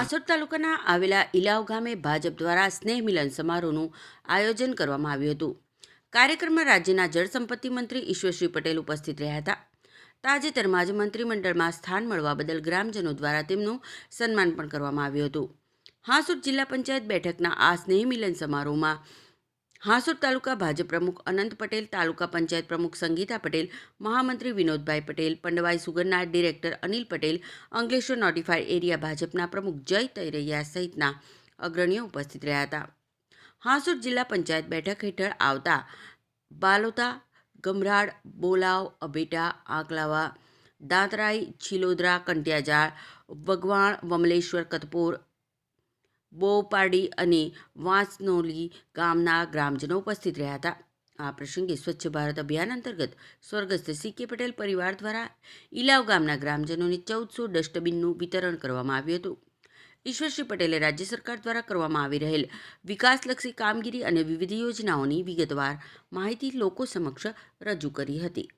હાંસોદ તાલુકાના આવેલા ઇલાવ ગામે ભાજપ દ્વારા સ્નેહ મિલન સમારોહનું આયોજન કરવામાં આવ્યું હતું. કાર્યક્રમમાં રાજ્યના જળસંપત્તિ મંત્રી ઈશ્વરશ્રી પટેલ ઉપસ્થિત રહ્યા હતા. તાજેતરમાં જ મંત્રીમંડળમાં સ્થાન મળવા બદલ ગ્રામજનો દ્વારા તેમનું સન્માન પણ કરવામાં આવ્યું હતું. હાંસુર જિલ્લા પંચાયત બેઠકના આ સ્નેહ મિલન સમારોહમાં હાંસોદ તાલુકા ભાજપ પ્રમુખ અનંત પટેલ, તાલુકા પંચાયત પ્રમુખ સંગીતા પટેલ, મહામંત્રી Vinodbhai Patel, Pandvai સુગરના director Anil Patel, Ankleshwar notified area ભાજપના પ્રમુખ જય તૈરૈયા સહિતના અગ્રણીઓ ઉપસ્થિત રહ્યા હતા. હાંસોદ જિલ્લા પંચાયત બેઠક હેઠળ આવતા બાલોતા, ગમરાડ, બોલાવ અબેટા આંકલાવા દાંતરાઈ છિલોદરા, કંટિયાજાળ, વગવાણ, વમલેશ્વર, કતપોર બોપાડી અને વાંસનોલી ગામના ગ્રામજનો ઉપસ્થિત રહ્યા હતા. આ પ્રસંગે સ્વચ્છ ભારત અભિયાન અંતર્ગત સ્વર્ગસ્થ સી કે પટેલ પરિવાર દ્વારા ઇલાવ ગામના ગ્રામજનોને ચૌદસો ડસ્ટબિનનું વિતરણ કરવામાં આવ્યું હતું. ઈશ્વરશ્રી પટેલે રાજ્ય સરકાર દ્વારા કરવામાં આવી રહેલ વિકાસલક્ષી કામગીરી અને વિવિધ યોજનાઓની વિગતવાર માહિતી લોકો સમક્ષ રજૂ કરી હતી.